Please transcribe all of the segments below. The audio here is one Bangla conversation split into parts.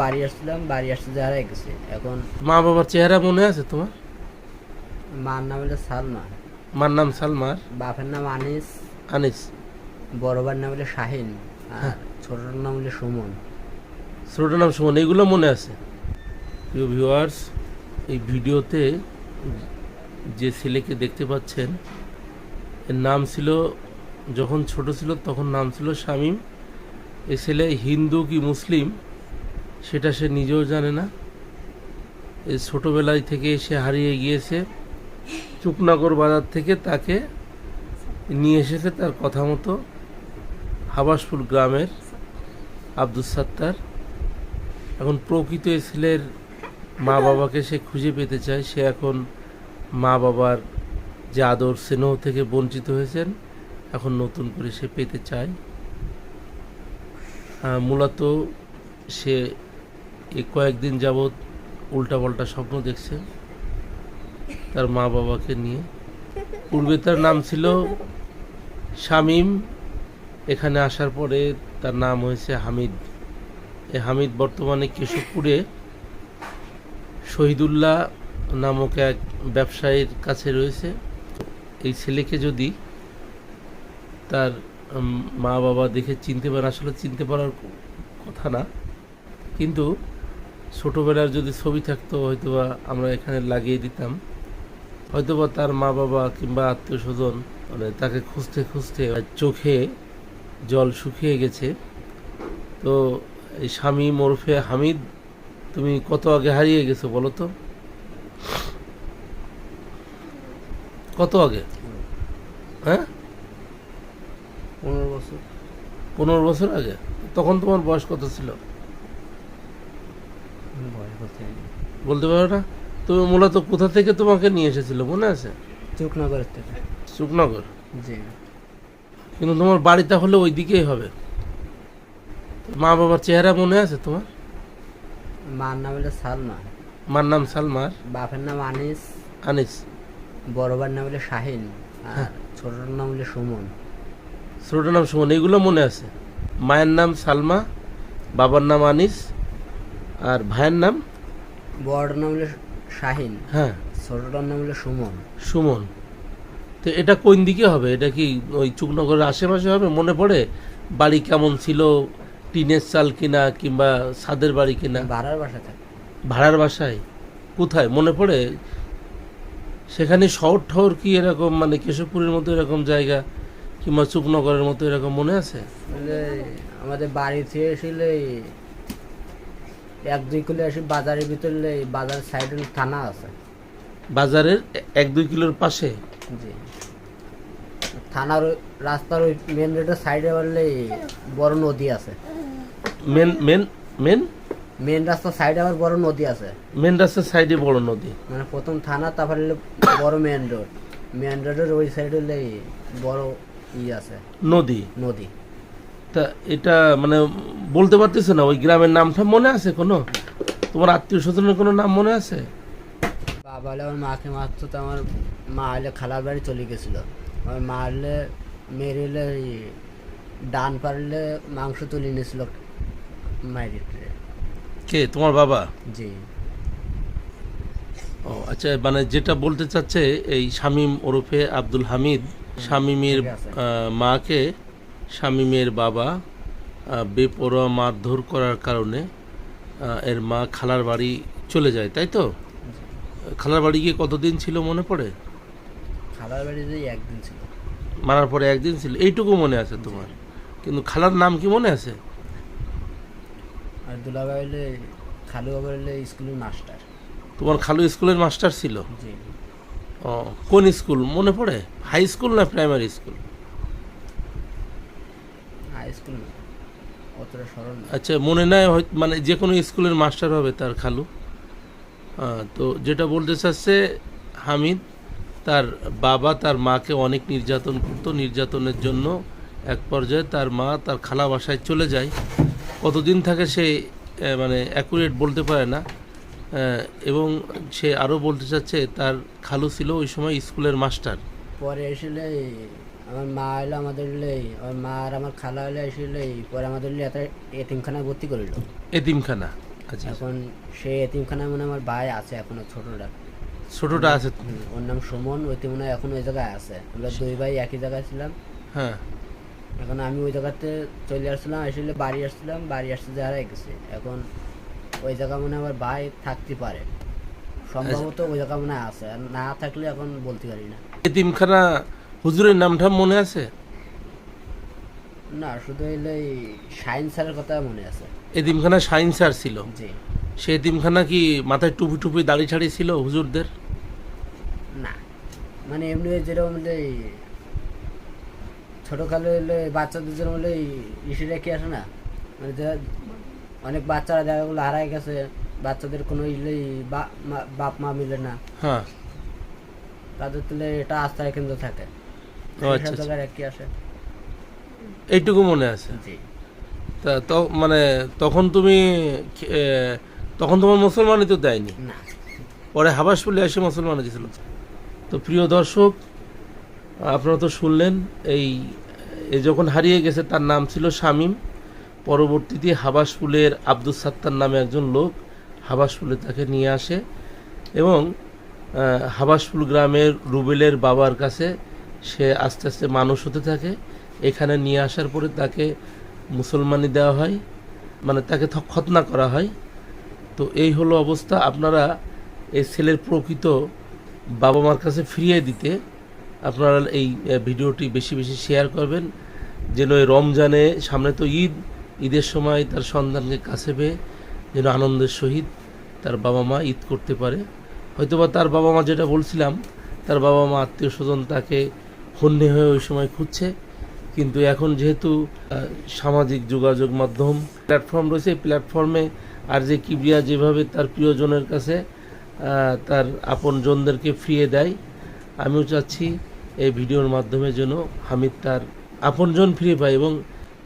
বাড়ি আসছিলাম বাড়ি আসতে যারা গেছে। এখন মা বাবার চেহারা মনে আছে তোমার? মার নাম হলো সালমা। মার নাম সালমার? বাপের নাম আনিস। আনিস? বড়বার নাম হলো শাহিন আর ছোটর নাম হলো সুমন। ছোটোটার নাম সুমন এইগুলো মনে আছে? প্রিয় ভিউয়ার্স এই ভিডিওতে যে ছেলেকে দেখতে পাচ্ছেন এর নাম ছিল যখন ছোট ছিল তখন নাম ছিল শামীম। এ ছেলে হিন্দু কি মুসলিম? সেটা সে নিজেও জানে না। এই ছোটোবেলায় থেকে সে হারিয়ে গিয়েছে। চুকনগর বাজার থেকে তাকে নিয়ে এসেছে তার কথা মতো হাবাসপুর গ্রামের আব্দুল সাত্তার। এখন প্রকৃত এই ছেলের মা বাবাকে সে খুঁজে পেতে চায়। সে এখন মা বাবার যে আদর, স্নেহ থেকে বঞ্চিত হয়েছেন, এখন নতুন করে সে পেতে চায়। মূলত সে এই কয়েকদিন যাবৎ উল্টাপাল্টা স্বপ্ন দেখছে তার মা বাবাকে নিয়ে। পূর্বে তার নাম ছিল শামীম, এখানে আসার পরে তার নাম হয়েছে হামিদ। এই হামিদ বর্তমানে কেশবপুরে শহীদুল্লাহ নামক এক ব্যবসায়ীর কাছে রয়েছে। এই ছেলেকে যদি তার মা বাবা দেখে চিনতে পারে, আসলে চিনতে পারার কথা না। কিন্তু ছোটোবেলার যদি ছবি থাকতো হয়তোবা আমরা এখানে লাগিয়ে দিতাম। হয়তোবা তার মা বাবা কিংবা আত্মীয় স্বজন মানে তাকে খুঁজতে খুঁজতে চোখে জল শুকিয়ে গেছে। তো এই স্বামী মোরফে হামিদ তুমি কত আগে হারিয়ে গেছো বলো তো? কত আগে? হ্যাঁ? পনেরো বছর। পনেরো বছর আগে? তখন তোমার বয়স কত ছিল? বলতে পারো না তুমি মূলত কোথা থেকে তোমাকে নিয়ে এসেছিল মনে আছে? চুকনগরের থেকে। সুখনগর জি। কিন্তু তোমার বাড়ি তাহলে ওই দিকেই হবে? মা বাবার চেহারা মনে আছে তোমার? মার নাম হলো সালমা মার নাম সালমার? বাপের নাম আনিস। আনিস। বড়বার নাম হলো শাহিন। আর ছোটর নাম হলো সুমন। ছোটোটার নাম সুমন এইগুলো মনে আছে? মায়ের নাম সালমা বাবার নাম আনিস আর ভাইয়ের নাম বড় নাম হলো শাহিন হ্যাঁ। ছোটটার নাম হলো সুমন। সুমন। তো এটা কোন দিকে হবে? এটা কি ওই চুকনগরের আশেপাশে হবে? মনে পড়ে? বাড়ি কেমন ছিল? টিনের চাল কিনা কিংবা ছাদের বাড়ি কিনা? ভাড়ার বাসা থাকে ভাড়ার বাসায়? কোথায়? মনে পড়ে? সেখানে শহর ঠহর কি এরকম? মানে কেশবপুরের মতো এরকম জায়গা কিংবা চুকনগরের মতো এরকম মনে আছে? আমাদের বাড়ি থেকে এসেলে এক দুই কিলো এসে বাজারের ভিতরে বাজার সাইডে থানা আছে। বাজারের এক দুই কিলোর পাশে? জি। থানার রাস্তার ওই মেন রোডের সাইডে বললে বড় নদী আছে। মেন মেন মেন মেন রাস্তার সাইডে আবার বড় নদী আছে। মেন রাস্তার সাইডে বড় নদী। মানে প্রথম থানা তারপরে বড় মেন রোড মেন রোডের ওই সাইডে বড় ই আছে। নদী? নদী। তা এটা মানে বলতে পারতেছে না ওই গ্রামের নামটা মনে আছে কোনো? তোমার আত্মীয় স্বজনের কোনো নাম মনে আছে? বাবা হলে আমার মাকে মারতো তো আমার মা হলে খালার বাড়ি চলে গেছিল। আমার মা হলে মেরে হলে ডান পারলে মাংস তুলে নিয়েছিল মায়ের কে? তোমার বাবা? জি। ও আচ্ছা মানে যেটা বলতে চাচ্ছে এই শামীম ওরফে আব্দুল হামিদ শামীমের মাকে শামীমের বাবা বেপরোয়া মারধর করার কারণে এর মা খালার বাড়ি চলে যায় তাই তো? খালার বাড়ি গিয়ে কতদিন ছিল মনে পড়ে? খালার বাড়ি যে একদিন ছিল। মারার পরে একদিন ছিল এইটুকু মনে আছে তোমার? কিন্তু খালার নাম কি মনে আছে? আর দুলাভাই হলে খালু বাবা হলে স্কুলের মাস্টার। তোমার খালু স্কুলের মাস্টার ছিল? ও কোন স্কুল? মনে পড়ে? হাই স্কুল না প্রাইমারি স্কুল স্কুল অতটা আচ্ছা মনে নাই মানে যে কোনো স্কুলের মাস্টার হবে তার খালু। তো যেটা বলতে চাচ্ছে, হামিদ, তার বাবা তার মাকে অনেক নির্যাতন করতো। নির্যাতনের জন্য এক পর্যায়ে তার মা তার খালা বাসায় চলে যায়। কতদিন থাকে সে মানে অ্যাকুরেট বলতে পারে না। এবং সে আরও বলতে চাচ্ছে, তার খালু ছিল ওই সময় স্কুলের মাস্টার। পরে এসেলে আমার মা এলো আমাদের হলে আমার মা আর আমার খালা হলে এসেলে পরে আমাদের হলে এত এতিমখানায় ভর্তি করিল। এতিমখানা আচ্ছা। এখন সেই এতিমখানায় মনে আমার ভাই আছে এখনও ছোটটা। ছোটটা আছে? ওর নাম সুমন ওই মনে এখন ওই জায়গায় আছে। আমরা দুই ভাই একই জায়গায় ছিলাম। হ্যাঁ। এখন আমি ওই জায়গাতে চলে আসছিলাম আসলে বাড়ি আসছিলাম বাড়ি আসতে যে হারাই গেছে। এখন ওই জায়গা মনে আমার ভাই থাকতে পারে। সম্ভবত ওই জায়গা মনে আছে আর না থাকলে এখন বলতে পারি না। এতিমখানা হুজুরের নামটা মনে আছে? না শুধু এলে সায়েন্স স্যারের কথা মনে আছে। এতিমখানা সায়েন্স স্যার ছিল? জি। সে এতিমখানা কি মাথায় টুপি টুপি দাড়ি ছাড়ি ছিল হুজুরদের? না। মানে এমনি যেরকম ছোটকালে হলে বাচ্চাদের যেরকম হলে ইসে রেখে আসে না? মানে অনেক বাচ্চারা দেখা গেলো হারাই গেছে বাচ্চাদের কোনো ইলে বাপ মা মিলে না। হ্যাঁ। তাদের তুলে এটা আস্থায় কেন্দ্র থাকে। আচ্ছা, আচ্ছা। জায়গায় একই আসে। এইটুকু মনে আছে? জি। তা তো মানে তখন তুমি তখন তোমার মুসলমানই তো দেয়নি? পরে হাবাসপুলে এসে মুসলমান হয়েছিল তো প্রিয় দর্শক আপনারা তো শুনলেন এই যখন হারিয়ে গেছে তার নাম ছিল শামীম। পরবর্তীতে হাবাসপুলের আব্দুল সাত্তার নামে একজন লোক হাবাসপুলে তাকে নিয়ে আসে এবং হাবাসপুল গ্রামের রুবেলের বাবার কাছে সে আস্তে আস্তে মানুষ হতে থাকে। এখানে নিয়ে আসার পরে তাকে মুসলমানি দেওয়া হয় মানে তাকে খতনা করা হয়। তো এই হলো অবস্থা। আপনারা এই ছেলের প্রকৃত বাবা মার কাছে ফিরিয়ে দিতে আপনারা এই ভিডিওটি বেশি বেশি শেয়ার করবেন। যেন এই রমজানে সামনে তো ঈদ, ঈদের সময় তার সন্তানকে কাছে পেয়ে যেন আনন্দের সহিত তার বাবা মা ঈদ করতে পারে। হয়তোবা তার বাবা মা যেটা বলছিলাম, তার বাবা মা আত্মীয় স্বজন তাকে হন্যে হয়ে ওই সময় খুঁজছে। কিন্তু এখন যেহেতু সামাজিক যোগাযোগ মাধ্যম প্ল্যাটফর্ম রয়েছে প্ল্যাটফর্মে আর যে কিবরিয়া যেভাবে তার প্রিয়জনের কাছে তার আপনজনদেরকে ফিরিয়ে দেয়, আমিও চাচ্ছি এই ভিডিওর মাধ্যমে যেন হামিদ তার আপনজন ফিরে পায় এবং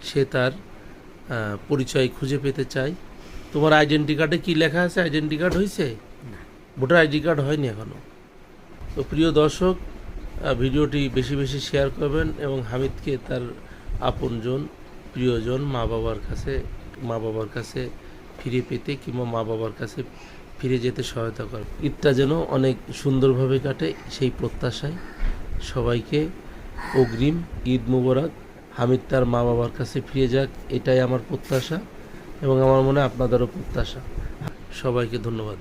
সে তার পরিচয় খুঁজে পেতে চায়। তোমার আইডেন্টি কার্ডে কি লেখা আছে? আইডেন্টি কার্ড হয়েছে। ভোটার আইডি কার্ড হয়নি এখনও তো প্রিয় দর্শক ভিডিওটি বেশি বেশি শেয়ার করবেন এবং হামিদকে তার আপনজন, প্রিয়জন মা বাবার কাছে মা বাবার কাছে ফিরে পেতে কিংবা মা বাবার কাছে ফিরে যেতে সহায়তা করে ঈদটা যেন অনেক সুন্দরভাবে কাটে সেই প্রত্যাশায় সবাইকে অগ্রিম ঈদ মুবারক। হামিদ তার মা বাবার কাছে ফিরে যাক, এটাই আমার প্রত্যাশা এবং আমার মনে আপনাদেরও প্রত্যাশা। সবাইকে ধন্যবাদ।